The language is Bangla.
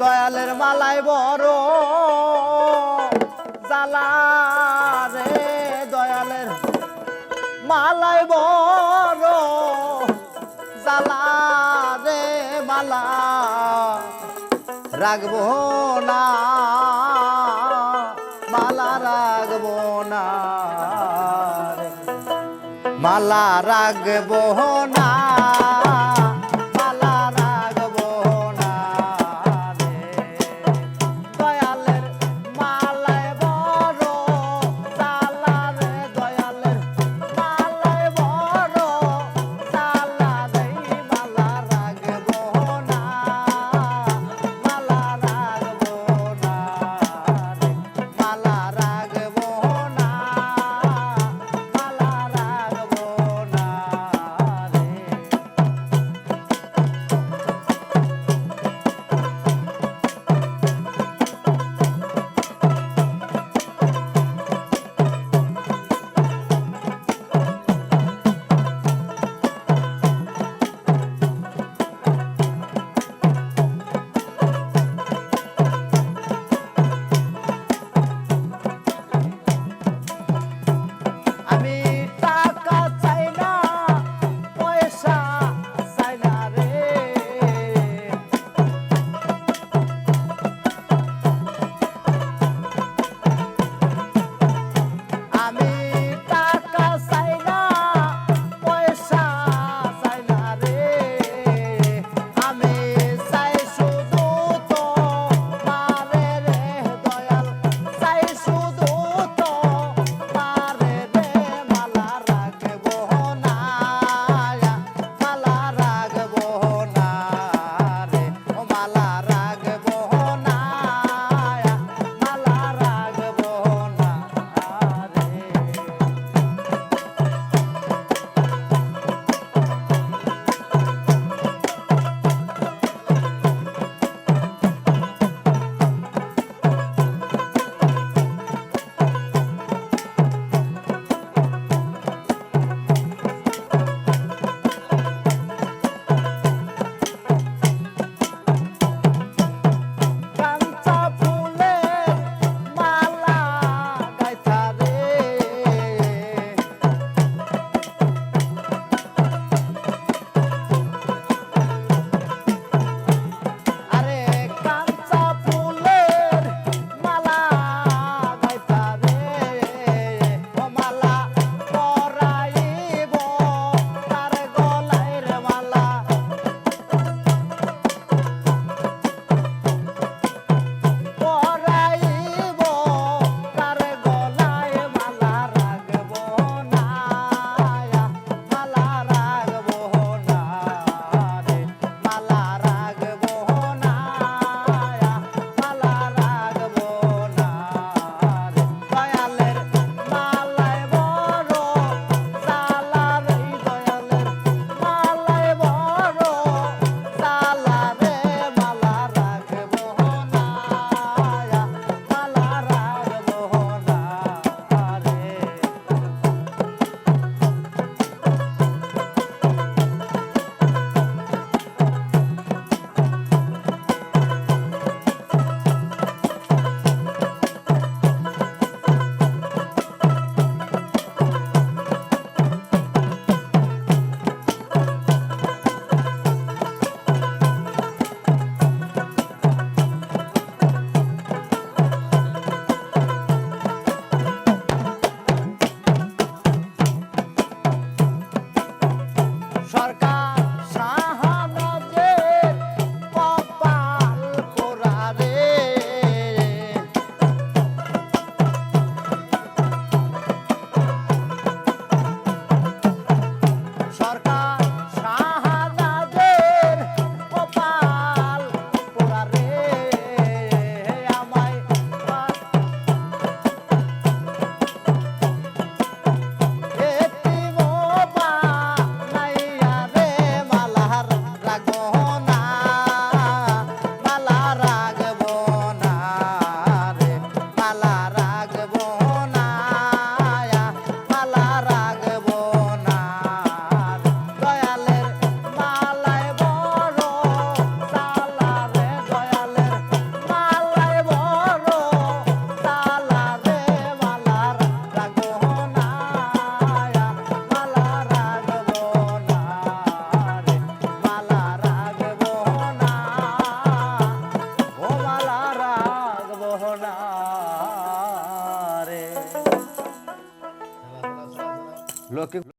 দয়ালের মালাই বড় জ্বালা রে, দয়ালের মালাই বড় জ্বালা রে, মালা রাখব না, মালা রাখব না মালা রাখব না। looking